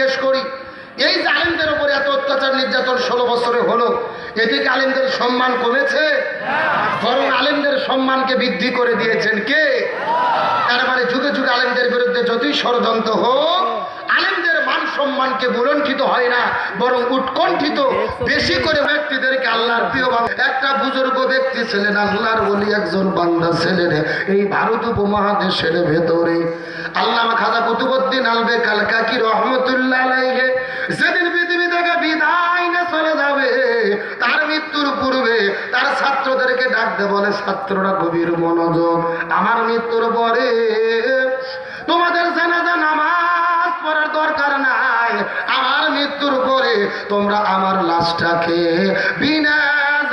জিজ্ঞেস করি, এই জালিমদের উপরে এত অত্যাচার নির্যাতন ষোলো বছরে হলো এদিকে আলেমদের সম্মান কমেছে? বরং আলিমদের সম্মানকে বৃদ্ধি করে দিয়েছেন কে? তার মানে যুগে যুগে আলেমদের বিরুদ্ধে যতই ষড়যন্ত্র হোক মান সম্মানকে হয় না, বরং উৎকণ্ঠিত বেশি করে ব্যক্তিদেরকে আল্লাহর প্রিয় একটা বুজুর্গ ব্যক্তি ছিলেন, আল্লাহর বলি একজন বান্দা ছিলেন। এই ভারত উপমহাদেশের ভেতরে আল্লামা খাজা কুতুবুদ্দিন আলবে কালকাকি রহমতুল্লাহ আলাইহে যেদিন পৃথিবী থেকে বিদায় না চলে যাবে, তার মৃত্যুর পূর্বে তার ছাত্রদেরকে ডাকতে বলে, ছাত্ররা গভীর মনোযোগ, আমার মৃত্যুর পরে তোমাদের জানাজা নামাজ পড়ার দরকার নাই আমার মৃত্যুর পরে তোমরা আমার লাশটাকে বিনা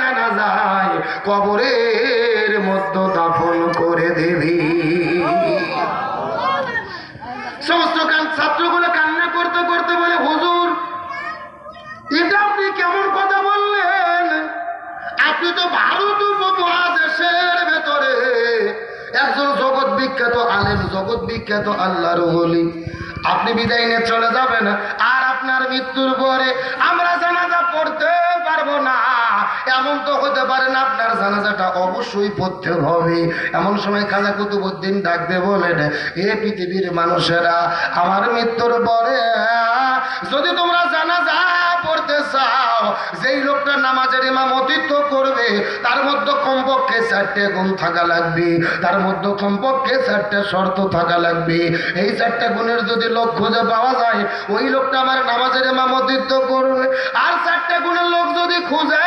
জানাজায় কবরের মধ্যে দাফন করে দেবি। সমস্ত কান ছাত্রগুলো কান্না করতে করতে বলে, হুজুর, এটা আপনি কেমন কথা বললেন? আপনি তো ভারত উপমহাদেশের ভেতরে একজন জগৎ বিখ্যাত আলেম, জগৎ বিখ্যাত আল্লাহর বলি আপনি বিদায় নিয়ে চলে যাবেন, আর আপনার মৃত্যুর পরে আমরা জানাজা পড়তে পারব না। এমন তো হতে পারে না আপনার জানাজাটা অবশ্যই পড়তে হবে। এমন সময় খাজা কুতুবুদ্দিন ডাকতে বলেন এ পৃথিবীর মানুষেরা, আমার মৃত্যুর পরে যদি তোমরা জানাজা পড়তে চাও যেই লোকটা নামাজের ইমামতিত্ব করবে, তার মধ্যে কমপক্ষে চারটে গুণ থাকা লাগবে। তার মধ্যে কমপক্ষে চারটে শর্ত থাকা লাগবে। এই চারটে গুণের যদি লোক খুঁজে পাওয়া যায়, ওই লোকটা আমার নামাজের ইমামতিত্ব করবে। আর চারটে গুণের লোক যদি খুঁজে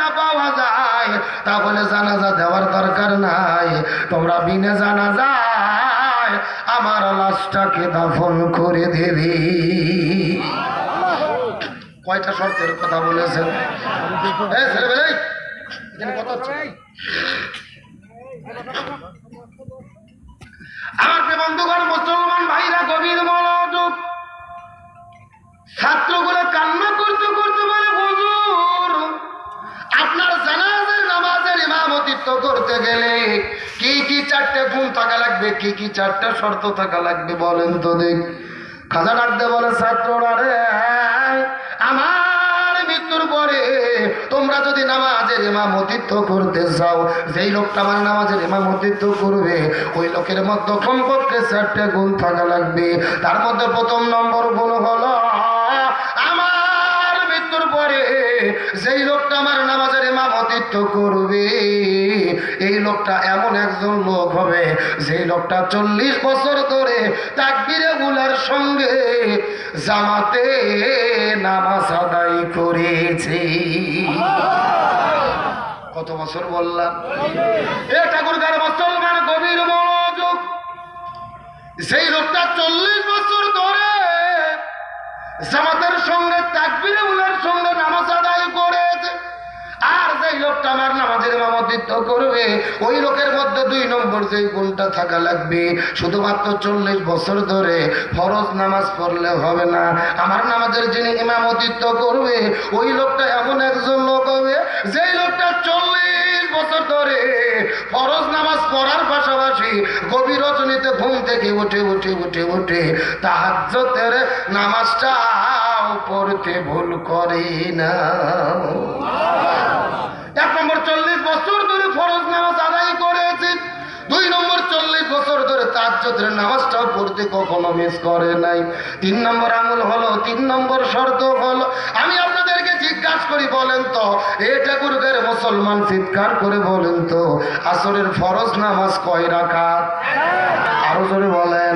না পাওয়া যায়, তাহলে জানাজা দেওয়ার দরকার নাই। তোমরা বিনে জানাজায় আমার লাশটাকে দাফন করে দেবে। কয়টা শর্তের কথা বলেছেন এই ছেলেবেলে, এখানে কথা হচ্ছে। আমার বন্ধুগণ মুসলমান ভাইরা গভীর মনোযোগ ছাত্রগুলো কান্না করতে করতে বলে হুজুর আপনার জানাজের নামাজের ইমামতিত্ব করতে গেলে কি কি চারটে গুণ থাকা লাগবে কি কি চারটে শর্ত থাকা লাগবে বলেন তো দেখ খাজা ডাকতে বলে, ছাত্ররা রে, আমার মৃত্যুর পরে তোমরা যদি নামাজের ইমামতিত্ব করতে চাও, যেই লোকটা আমার নামাজের ইমামতিত্ব করবে, ওই লোকের মধ্যে কমপক্ষে চারটে গুণ থাকা লাগবে। তার মধ্যে প্রথম নম্বর গুণ হলো, আমার মৃত্যুর পরে যেই লোকটা আমার নামাজের ইমামতিত্ব করবে। এই লোকটা এমন একজন লোক হবে, যেই লোকটা চল্লিশ বছর ধরে তাকবিরে গুলার সঙ্গে জামাতে নামাজ আদায় করেছে। কত বছর বললাম? এ ঠাকুরগার মুসলমান গভীর মনোযোগ। সেই লোকটা চল্লিশ বছর ধরে জামাতের সঙ্গে তাকবিরে নামাজের করবে। ওই লোকের মধ্যে দুই নম্বর যেই গুণটা থাকা লাগবে, শুধুমাত্র চল্লিশ বছর ধরে ফরজ নামাজ পড়লে হবে না। আমার নামাজের যিনি ইমামতিত্ব করবে, ওই লোকটা এমন একজন লোক হবে, যেই লোকটা চল্লিশ বছর ধরে ফরজ নামাজ পড়ার পাশাপাশি গভীর রজনীতে ঘুম থেকে উঠে উঠে উঠে উঠে তাহাজ্জতের নামাজটাও পড়তে ভুল করে না। দুই নম্বর চল্লিশ বছর ধরে তার তাজ্জতের নামাজটাও পড়তে কখনো মিস করে নাই। তিন নম্বর আমল হলো, তিন নম্বর শর্ত হলো, আমি আপনাদেরকে জিজ্ঞাসা করি, বলেন তো, এ ঠাকুরগার মুসলমান চিৎকার করে বলেন তো, আসরের ফরজ নামাজ কয় রাখাত আরও জোরে বলেন।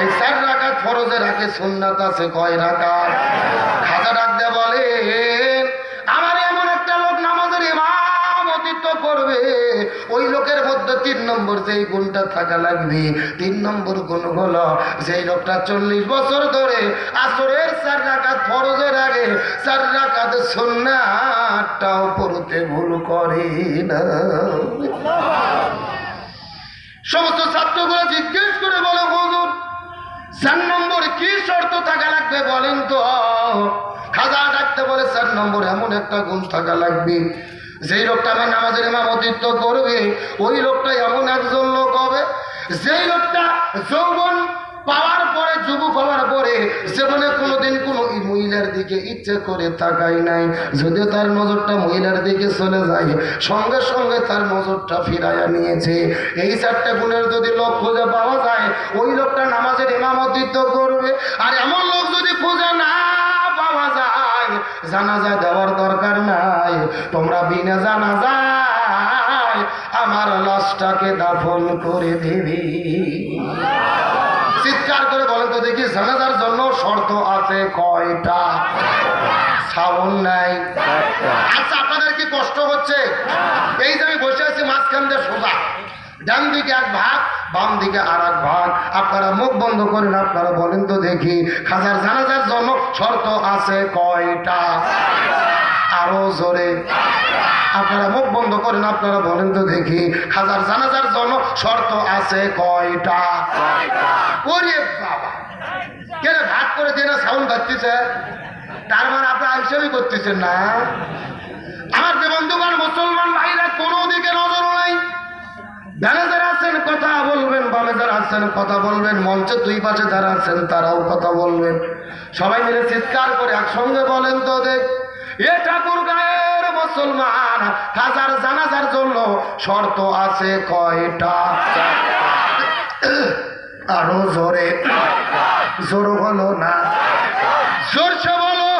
এই চার রাখাত ফরজের আগে সুন্নাত আছে কয় রাখাত তিন নম্বর যেই গুণটা থাকা লাগবে, তিন নম্বর গুণ হলো যেই লোকটা চল্লিশ বছর ধরে আসরের চার রাকাত ফরজের আগে, চার রাকাত সুন্নাতটাও পড়তে ভুল করে না। সমস্ত ছাত্রগুলো জিজ্ঞেস করে বলে, হুজুর, চার নম্বর কি শর্ত থাকা লাগবে বলেন তো? খাজা ডাকতে বলে, চার নম্বর এমন একটা গুণ থাকা লাগবে যেই লোকটা আমার নামাজের ইমামতিত্ব করবে ওই লোকটা এমন একজন লোক হবে, যেই লোকটা যৌবন পাওয়ার পরে, যুবক হওয়ার পরে, জীবনে কোনোদিন কোনো মহিলার দিকে ইচ্ছে করে তাকাই নাই। যদিও তার নজরটা মহিলার দিকে চলে যায়, সঙ্গে সঙ্গে তার নজরটা ফিরাইয়া নিয়েছে। এই চারটে গুণের যদি লোক খুঁজে পাওয়া যায়, ওই লোকটা নামাজের ইমামতিত্ব করবে আর এমন লোক যদি খুঁজে না জানাজা দেওয়ার দরকার নাই। তোমরা বিনা জানাজায় আমার লাশটাকে দাফন করে দেবে। চিৎকার করে বলেন তো দেখি জানাজার জন্য শর্ত আছে কয়টা? শ্রাবণ নাই। আচ্ছা আপনাদের কি কষ্ট হচ্ছে? এই যে আমি বসে আছি মাঝখান দিয়ে সোজা। ডান দিকে এক ভাগ, বাম দিকে আর এক ভাগ। আপনারা মুখ বন্ধ করেন, আপনারা বলেন তো দেখি, খাজার জানাজার জন্য শর্ত আছে কয়টা? আরও জোরে। আপনারা মুখ বন্ধ করেন, আপনারা বলেন তো দেখি, খাজার জানাজার জন্য শর্ত আছে কয়টা? ওরে কেন ভাগ করে দিয়ে না সাউন্ড বাজতেছে তার মানে আপনারা হিসেবেই করতেছেন না? আমার যে বন্ধুগণ মুসলমান যারা আছেন, কথা বলবেন, বামে যারা আছেন, কথা বলবেন, মঞ্চে দুই পাশে যারা আছেন, তারাও কথা বলবেন। সবাই মিলে চিৎকার করে একসঙ্গে বলেন তো দেখ, এ ঠাকুর গায়ের মুসলমান, হাজার জানাজার জন্য শর্ত আছে কয়টা? আরও জোরে। জোর হলো না? জোরসে বলো।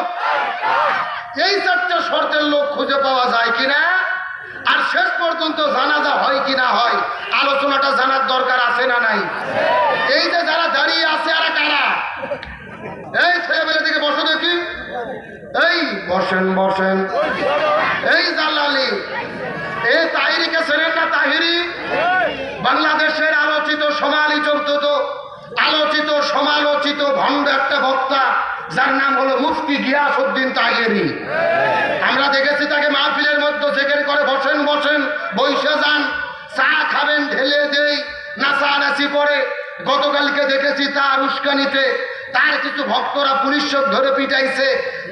এই চারটা শর্তের লোক খুঁজে পাওয়া যায় কিনা? আর শেষ পর্যন্ত জানাজা হয় কি না হয়, আলোচনাটা জানার দরকার আছে না নাই? এই যে যারা দাঁড়িয়ে আছে, আর কারা? এই ছেলেবেলে দিকে বসো দেখি। এই বসেন বসেন। এই জালালি। এই তাহিরিকে ছেলেন না তাহিরি? বাংলাদেশের আলোচিত, সমালোচিত আলোচিত, সমালোচিত ভণ্ড একটা বক্তা, যার নাম হলো মুফতি গিয়াসউদ্দিন তাহেরি আমরা দেখেছি তাকে মাহফিলের জেকের করে, বসেন বসেন বৈশে যান, চা খাবেন, ঢেলে দেই নাচানাচি করে গতকালকে দেখেছি তার উস্কানিতে, তার কিছু ভক্তরা পুলিশ ধরে পিটাইছে,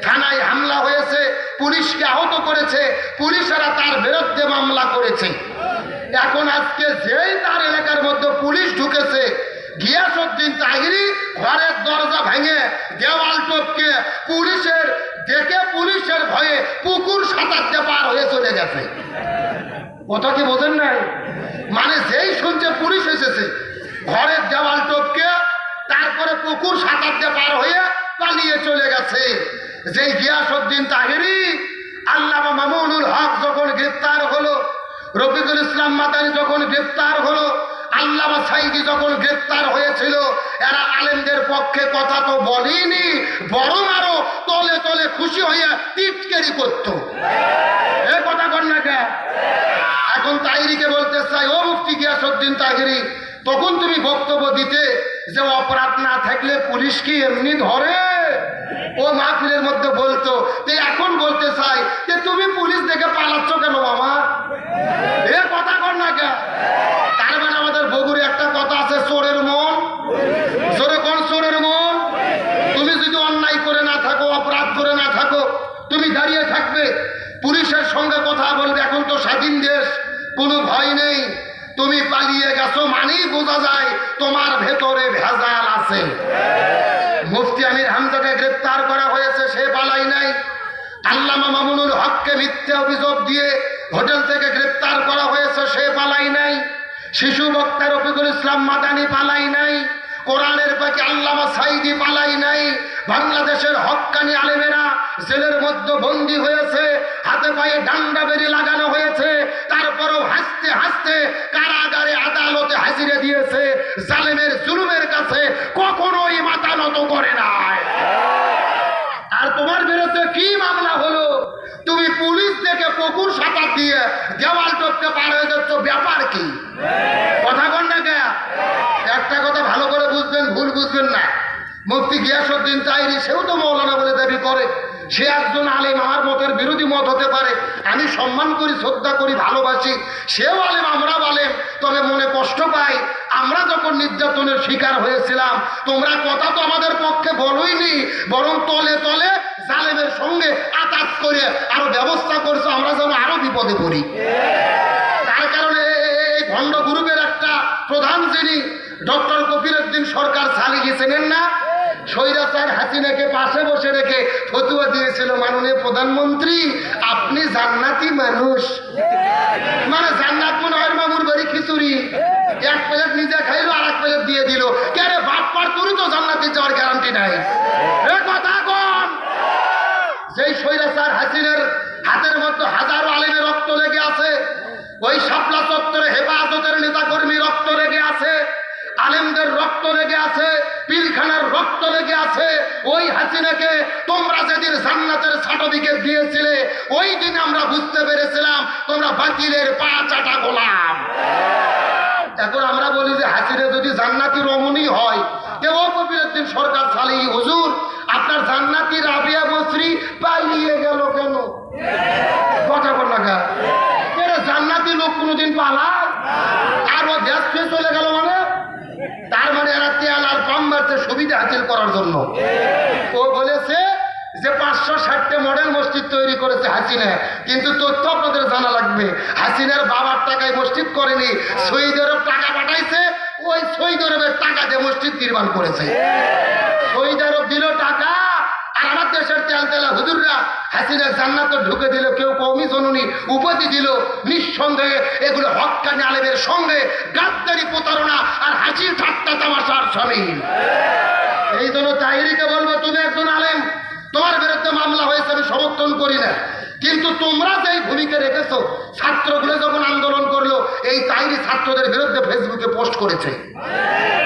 থানায় হামলা হয়েছে, পুলিশকে আহত করেছে, পুলিশেরা তার বিরুদ্ধে মামলা করেছে। এখন আজকে যেই তার এলাকার মধ্যে পুলিশ ঢুকেছে, গিয়াসউদ্দিন তাহিরি ঘরের দরজা ভেঙে দেওয়াল টপকে পুলিশের দেখে পুলিশের ভয়ে পুকুর সাঁতারতে পার হয়ে চলে গেছে। কথা কি বোঝেন নাই? মানে যেই শুনছে পুলিশ এসেছে, ঘরের দেওয়াল টপকে তারপরে পুকুর সাঁতারতে পার হয়ে পালিয়ে চলে গেছে। যেই গিয়াসউদ্দিন তাহিরি, আল্লামা মামুনুল হক যখন গ্রেপ্তার হলো, রফিকুল ইসলাম মাদানি যখন গ্রেপ্তার হলো, আল্লামা সাইদি যখন গ্রেপ্তার হয়েছিল, এরা পক্ষে কথা তো বলেনি, বরং আরও তলে তলে খুশি হয়ে টিটকেরি করত। এ কথা কর না কে? এখন তাহিরিকে বলতে চাই, ও মুফতি গিয়াসউদ্দিন তাহিরি, তখন তুমি বক্তব্য দিতে যে অপরাধ না থাকলে পুলিশ কি এমনি ধরে? ও মাহফিলের মধ্যে বলতো, তো এখন বলতে চাই যে তুমি পুলিশ দেখে পালাচ্ছ কেন মামা এ কথা কর না কে? তার মানে আমাদের বগুড়ে একটা কথা আছে, চোরের মন। চোরে কোন চোরের মন তুমি যদি অন্যায় করে না থাকো অপরাধ করে না থাকো তুমি দাঁড়িয়ে থাকবে। পুলিশের সঙ্গে কথা বলবে, এখন তো স্বাধীন দেশ, কোনো ভয় নেই। তুমি পালিয়ে গেছো মানেই বোঝা যায় তোমার ভেতরে ভেজাল আছে। মুফতি আমির হামজাকে গ্রেপ্তার করা হয়েছে, সে পালাই নাই। আল্লামা মামুনুল হককে মিথ্যে অভিযোগ দিয়ে হোটেল থেকে গ্রেপ্তার করা হয়েছে, সে পালাই নাই। শিশু বক্তা রফিকুল ইসলাম মাদানি পালাই নাই। কোরআনের পাখি আল্লামা সাইদি পালাই নাই। বাংলাদেশের হক্কানি আলেমেরা জেলের মধ্যে বন্দী হয়েছে, হাতে পায়ে ডান্ডা বেরি লাগানো হয়েছে, তারপরেও হাসতে হাসতে কারাগারে আদালতে হাজিরে দিয়েছে, জালেমের জুলুমের কাছে কখনোই মাথা নত করে নাই। আর তোমার বিরুদ্ধে কি মামলা হলো তুমি পুলিশ থেকে পুকুর সাঁতার দিয়ে দেওয়াল টপকে পার হয়ে যাচ্ছ, ব্যাপার কি? কথা কন না কে? একটা কথা ভালো করে বুঝবেন, ভুল বুঝবেন না। মুফতি গিয়াসউদ্দিন তাইরি, সেও তো মৌলানা বলে দাবি করে, সে একজন আলেম, আমার মতের বিরোধী মত হতে পারে। আমি সম্মান করি, শ্রদ্ধা করি, ভালোবাসি, সেও আলেম আমরা আলেম। তবে মনে কষ্ট পাই, আমরা যখন নির্যাতনের শিকার হয়েছিলাম, তোমরা কথা তো আমাদের পক্ষে বলোইনি, বরং তলে তলে জালেমের সঙ্গে আতাত করে আরও ব্যবস্থা করছ, আমরা যেন আরও বিপদে পড়ি। তার কারণে এই ভণ্ড গ্রুপের একটা প্রধান যিনি, ডক্টর কপিরউদ্দিন সরকার চালিয়ে চেনেন না? স্বৈরাচার হাসিনাকে পাশে বসে রেখে ফতুয়া দিয়েছিল মাননীয় প্রধানমন্ত্রী। আপনি জান্নাতি মানুষ। মানে জান্নাত মনে হয় মামুর বাড়ি খিচুড়ি। এক প্লেট নিজে খাইলো আর এক প্লেট দিয়ে দিল। কেন বাপ পার তুরি তো জান্নাতে যাওয়ার গ্যারান্টি নাই। কথা যেই স্বৈরাচার হাসিনের হাতের মধ্যে হাজারো আলিমের রক্ত লেগে আছে, ওই শাপলা চত্বরে হেফাজতের নেতাকর্মী রক্ত লেগে আছে, আলেমদের রক্ত লেগে আছে, পিলখানার রক্ত লেগে আছে, ওই হাসিনাকে তোমরা যেদিন জান্নাতের সার্টিফিকেট দিয়েছিলে, ওই দিন আমরা বুঝতে পেরেছিলাম তোমরা বাতিলের পা চাটা গোলাম। এখন আমরা বলি যে হাসিনা যদি জান্নাতি রমণী হয়, কেউ কবিরুদ্দিন সরকার সালি হুজুর আপনার জান্নাতি রাবিয়া বসরি পালিয়ে গেল কেন? কথা বল জান্নাতি লোক কোনোদিন পালায় আর ও দেশ চলে গেল মানে? তার মানে এরা তেল আর পাম মারতে সুবিধা হাসিল করার জন্য। ও বলেছে যে পাঁচশো ষাটটা মডেল মসজিদ তৈরি করেছে হাসিনা। কিন্তু তথ্য আপনাদের জানা লাগবে। হাসিনার বাবার টাকায় মসজিদ করেনি সৌদি আরব টাকা পাঠাইছে, ওই সৌদি আরবের টাকা দিয়ে মসজিদ নির্মাণ করেছে। সৌদি আরব দিল টাকা তোমার বিরুদ্ধে মামলা সমর্থন করি না। কিন্তু তোমরা যেই ভূমিকা রেখেছো, ছাত্রগুলো যখন আন্দোলন করল, এই তাইরি ছাত্রদের বিরুদ্ধে ফেসবুকে পোস্ট করেছে।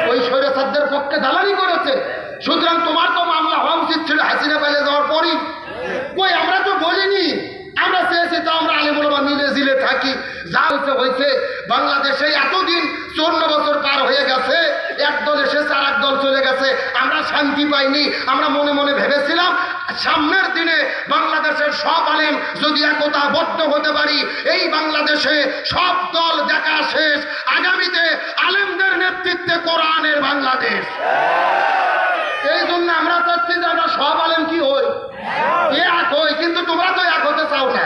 ওই স্বৈরাচারদের পক্ষে দালালি করেছে। সুতরাং তোমার তো মামলা হওয়া উচিত ছিল হাসিনা পাইলে যাওয়ার পরই। কই, আমরা তো বলিনি। আমরা চেয়েছি তো আমরা আলিমুলমা মিলে জিলে থাকি। যা হয়েছে হয়েছে। বাংলাদেশে এতদিন চৌন্ন বছর পার হয়ে গেছে। এক দল এসেছে আর এক দল চলে গেছে। আমরা শান্তি পাইনি। আমরা মনে মনে ভেবেছিলাম, সামনের দিনে বাংলাদেশের সব আলেম যদি একতাবদ্ধ হতে পারি, এই বাংলাদেশে সব দল দেখা শেষ। আগামীতে আলেমদের নেতৃত্বে কোরআনের বাংলাদেশ। এই জন্য আমরা চাচ্ছি যে আমরা সব আলেম কি হই? এক হই, কিন্তু তোমরা তো এক হতে চাও না।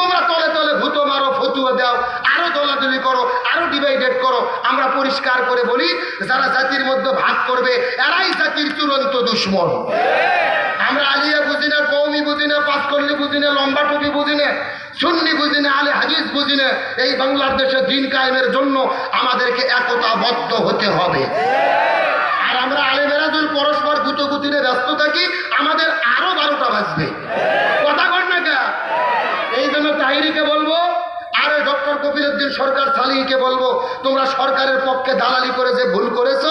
তোমরা তলে তলে ভুতো মারো, ফতুয়া দাও, আরও দলাদলি করো, আরও ডিভাইডেড করো। আমরা পরিষ্কার করে বলি, যারা জাতির মধ্যে ভাগ করবে, এরাই জাতির চূড়ান্ত দুশ্মন। আমরা আলিয়া বুঝি না কৌমি বুঝি না, পাঁচকল্লি বুঝি না, লম্বা টুপি বুঝি না, সুন্নি বুঝি না, আলে হাদিস বুঝি না, এই বাংলাদেশে দিন কায়েমের জন্য আমাদেরকে একতাবদ্ধ হতে হবে। আর আমরা আলেমেরা যদি পরস্পর গুতোগুতিনে ব্যস্ত থাকি আমাদের আরও বারোটা বাজবে কথা কর না? এই জন্য তাহিরিকে বলব আর ডক্টর কপিরুদ্দিন সরকার সালিকে বলব, তোমরা সরকারের পক্ষে দালালি করে যে ভুল করেছ,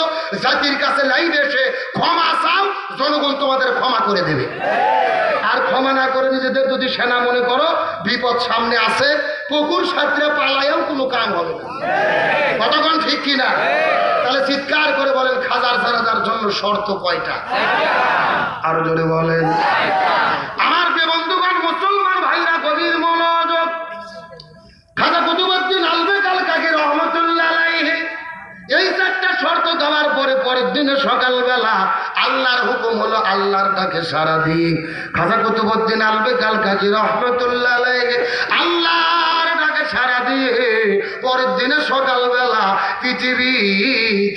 জাতির কাছে লাইভে এসে ক্ষমা চাও, জনগণ তোমাদের ক্ষমা করে দেবে। আর ক্ষমা না করে নিজেদের যদি সেনা মনে করো, বিপদ সামনে আছে পুকুর সাথীরা পালাইও কোনো কাম হবে না। কতক্ষণ ঠিক কিনা তাহলে চিৎকার করে বলেন, খাজার জানাজার জন্য শর্ত কয়টা? আরও জোরে বলেন। ডাকে সারা দিন। খাজা কুতুবুদ্দিন আলবে কাল কাজী রহমতুল্লাহ আল্লাহর ডাকে সারা দিয়ে পরের দিনে সকালবেলা পৃথিবী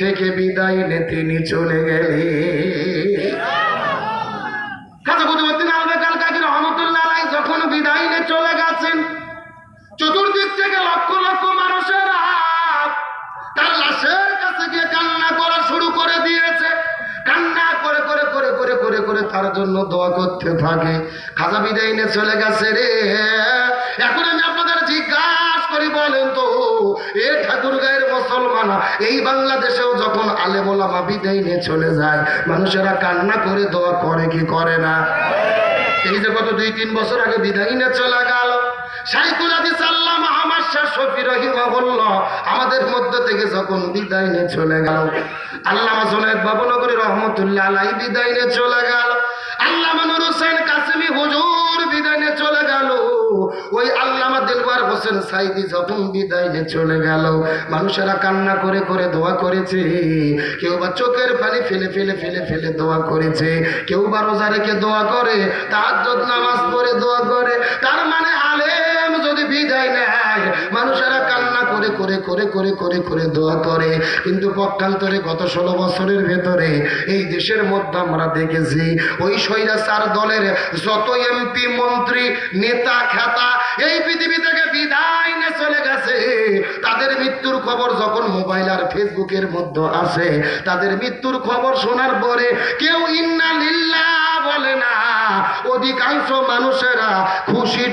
থেকে বিদায় নিয়ে তিনি চলে গেলেন। করে তার জন্য দোয়া করতে থাকে। খাজা বিদায় নিয়ে চলে গেছে রে। এখন আমি আপনাদের জিজ্ঞাসা করি, বলেন তো, এ ঠাকুর গায়ের মুসলমান এই বাংলাদেশেও যখন আলে মোলামা বিদায় নিয়ে চলে যায়, মানুষেরা কান্না করে দোয়া করে কি করে না? এই যে গত দুই তিন বছর আগে বিদায় নিয়ে চলে গেল। সাইকুল আদি আল্লামা আমাদের মধ্য থেকে যখন বিদায় নিয়ে চলে গেল জোনায়েদ রহমতুল্লাহ বিদায় নিয়ে চলে গেল, আল্লামা নুর হোসেন কাসিমি হুজুর বিদায় নিয়ে চলে গেল, ওই আল্লামা দিলবার হোসেন সাইদি যখন বিদায় নিয়ে চলে গেল, মানুষেরা কান্না করে করে দোয়া করেছে, কেউ বা চোখের পানি ফেলে ফেলে ফেলে ফেলে দোয়া করেছে, কেউ বা রোজা রেখে দোয়া করে তার নামাজ পড়ে দোয়া করে, তার মানে আলেম যদি বিদায় নেয় যায়। মানুষেরা কান্না করে করে করে করে করে করে দোয়া করে। কিন্তু পক্ষান্তরে গত ষোলো বছরের ভেতরে এই দেশের মধ্যে আমরা দেখেছি, ওই স্বৈরাচার দলের যত এমপি মন্ত্রী, নেতা খ্যাতা এই পৃথিবী থেকে বিদায় নিয়ে চলে গেছে। তাদের মৃত্যুর খবর যখন মোবাইল আর ফেসবুকের মধ্যে আসে, তাদের মৃত্যুর খবর শোনার পরে কেউ ইন্না লিল্লা বলে না। অধিকাংশ মানুষেরা খুশির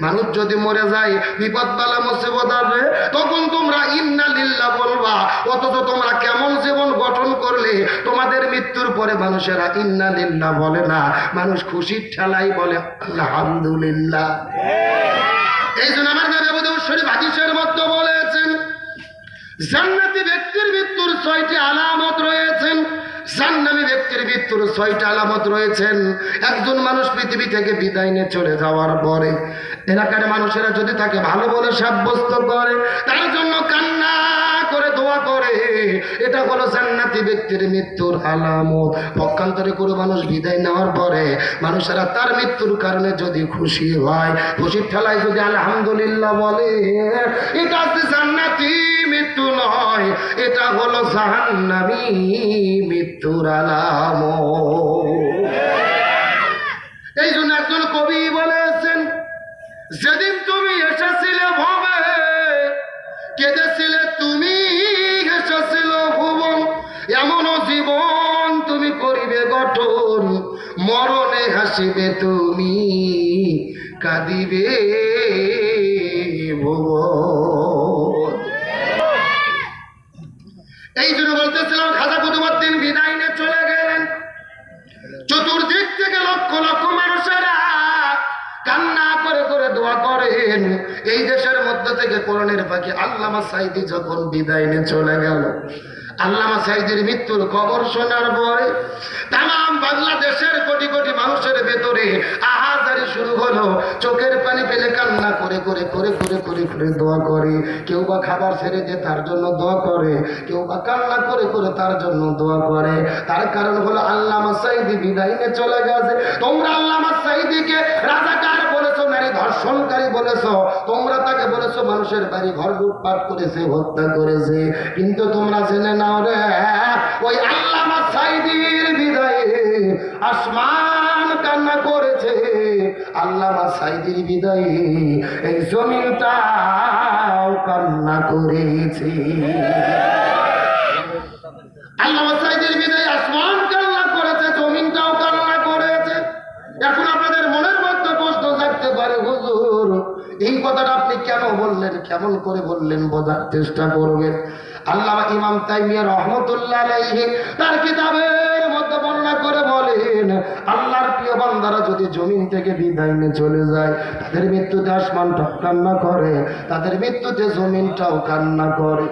মানুষ যদি মরে যায় বিপদ বালা মুসিবত আসবে, তখন তোমরা ইন্না লিল্লাহ বলবা, অথচ তোমরা কেমন জীবন গঠন করলে? তোমাদের মৃত্যুর পরে মানুষেরা ইন্না লিল্লাহ বলে না। মানুষ খুশির ঠেলাই বলে, আলহামদুলিল্লাহ। এই জন্য আমার আবু দাউদ শরীফ হাদিসের মধ্যে বলেছেন, জান্নাতি ব্যক্তির মৃত্যুর ছয়টি আলামত রয়েছেন। জান্নামী ব্যক্তির মৃত্যুর ছয়টা আলামত রয়েছেন। একজন মানুষ পৃথিবী থেকে বিদায় নিয়ে চলে যাওয়ার পরে এলাকার মানুষেরা যদি তাকে ভালো বলে সাব্যস্ত করে, তার জন্য কান্না করে, দোয়া করে, এটা হলো জান্নাতি ব্যক্তির মৃত্যুর আলামত। পক্ষান্তরে মানুষ বিদায় নেওয়ার পরে মানুষেরা তার মৃত্যুর কারণে যদি খুশি হয়, খুশির ঠেলায় যদি আলহামদুলিল্লাহ বলে, এটা জান্নাতি মৃত্যু নয়, এটা হলো জাহান্নামী মৃত্যুর আলামত। এই জন্য একজন কবি বলেছেন, যেদিন তুমি এসেছিলে ভবে, কেঁদেছিলে তুমি এসেছিল ভুবন এমন জীবন তুমি করিবে গঠন, মরণে হাসিবে তুমি, কাঁদিবে ভুবন। এই জন্য বলতেছিলাম, খাজা কুতুবুদ্দিন বিদায় চলে গেলেন। চতুর্দিক থেকে লক্ষ লক্ষ মানুষেরা কান্না করে করে দোয়া করেন। এই দেশের মধ্যে থেকে করণের বাকি আল্লামা সাইদি যখন বিদায় চলে গেল আল্লামা সাইদির মৃত্যুর খবর শোনার পরে তাম বাংলাদেশের কোটি কোটি মানুষের ভেতরে আহাজারি শুরু হলো। চোখের পানি পেলে কান্না করে করে করে করে করে করে দোয়া করে। কেউ বা খাবার ছেড়ে দিয়ে তার জন্য দোয়া করে। কেউ বা কান্না করে করে তার জন্য দোয়া করে। তার কারণ হলো আল্লামা সাইদি বিদায় চলে গেছে। তোমরা আল্লামা সাইদিকে রাজাকার বলেছ ধর্ষণকারী বলেছ, তোমরা তাকে বলেছ মানুষের বাড়ি ঘর লুটপাট করেছে, হত্যা করেছে। কিন্তু তোমরা জেনে নাও রে, ওই আল্লামা সাইদির বিদায়ে আসমান কান্না করেছে। আল্লামা সাইদির বিদায়ে এই জমিনটাও কান্না করেছে। আল্লামা সাইদির বিদায়ে আসমান কান্না বললেন কেমন করে বললেন বোঝার চেষ্টা করবেন। আল্লাহ ইমাম তাইমিয়া রহমতুল্লাহ তার কিতাবের মধ্যে বর্ণনা করে বলেন, আল্লাহর প্রিয় বান্দারা যদি জমিন থেকে বিদায় নিয়ে চলে যায়, তাদের মৃত্যুতে আসমানটাও কান্না করে, তাদের মৃত্যুতে জমিনটাও কান্না করে।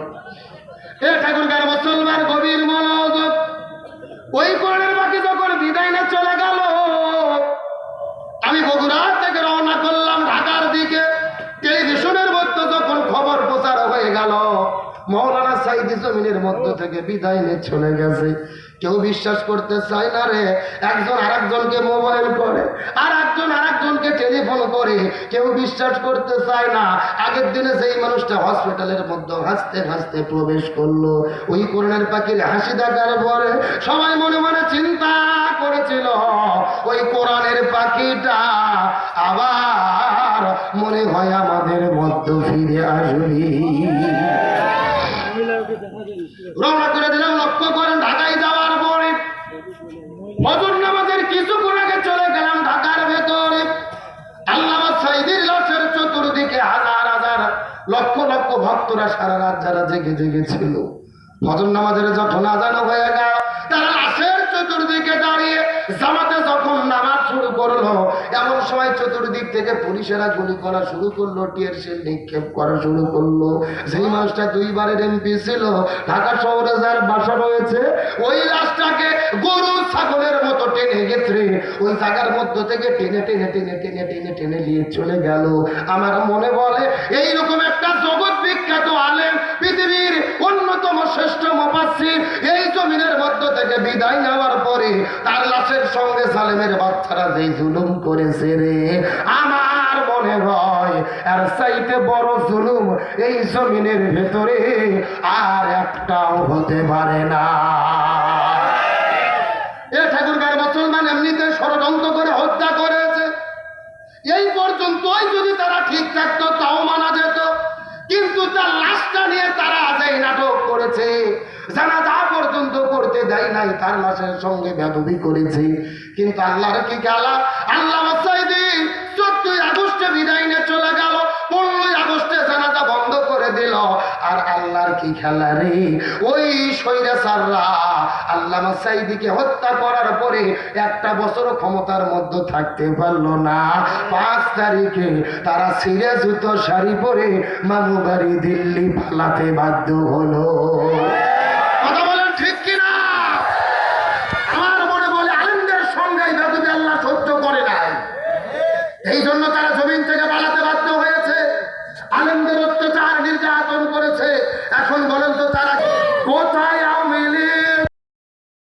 এ ঠাকুরগার মুসলমান গভীর মনোযোগ, ওই কোরআনের বাকি যখন বিদায় না চলে গেল, আমি বগুড়া জমিনের মধ্য থেকে বিদায় নিয়ে চলে গেছে। কেউ বিশ্বাস করতে চায় না রে। একজন আরেকজনকে মোবাইল করে আর একজন আরেকজনকে টেলিফোন করে। কেউ বিশ্বাস করতে চায় না। আগের দিনে সেই মানুষটা হসপিটালের মধ্যে হাসতে হাসতে প্রবেশ করল, ওই করোনার পাখির হাসি দেখার পরে সবাই মনে মনে চিন্তা করেছিল, ওই কোরআনের পাখিটা আবার মনে হয় আমাদের মধ্য ফিরে আসবি। রওনা করে দিলাম, লক্ষ্য করেন ঢাকায় যাওয়ার পরে ফজর নামাজের কিছুক্ষণ আগে চলে গেলাম ঢাকার ভেতরে। আল্লাহ সাইদির লাশের চতুর্দিকে হাজার হাজার লক্ষ লক্ষ ভক্তরা সারা রাত যারা জেগে জেগে ছিল। ফজর নামাজের যখন আজানো হয়ে গেল, তারা লাশের চতুর্দিকে দাঁড়িয়ে জামাতে যখন নামাজ শুরু করল। এমন সময় চতুর্দিক থেকে পুলিশেরা গুলি করা শুরু করল, টিয়ার সেল নিক্ষেপ করা শুরু করল। সেই মানুষটা দুইবারের এমপি ছিল, ঢাকা শহরে যার বাসা রয়েছে, ওই লাশটাকে গরু ছাগলের মতো টেনে গেছে। ওই জায়গার মধ্য থেকে টেনে টেনে টেনে টেনে টেনে টেনে নিয়ে চলে গেল। আমার মনে বলে, এইরকম একটা জগৎ বিখ্যাত আলেম পৃথিবীর অন্যতম শ্রেষ্ঠ মুফাসসির এই জমিনের মধ্য থেকে বিদায় নেওয়ার তার লাশের সঙ্গে সালেমের বাচ্চারা যেই জুলুম করেছে রে, আমার মনে হয় আর চাইতে বড় জুলুম এই জমিনের ভেতরে আর একটাও হতে পারে না। যদি তারা ঠিক থাকতো, তাও মানা যেত। কিন্তু তার লাশটা নিয়ে তারা যেই নাটক করেছে জানা যা পর্যন্ত করতে দেয় নাই, তার লাশের সঙ্গে বেদবি করেছে। কিন্তু আল্লাহর কি খেলা আল্লাহ চোদ্দই আগস্টে বিদায় নিয়ে চলে গেল, পনেরোই আগস্টে জানাজা বন্ধ করে দিল। আর আল্লাহর কি খেলা রে? ওই সৈরা সাররা আল্লাহ সাইদিকে হত্যা করার পরে একটা বছর ক্ষমতার মধ্যে থাকতে পারল না। পাঁচ তারিখে তারা সিরে জুতো, শাড়ি পরে মামু বাড়ি দিল্লি পালাতে বাধ্য হলো।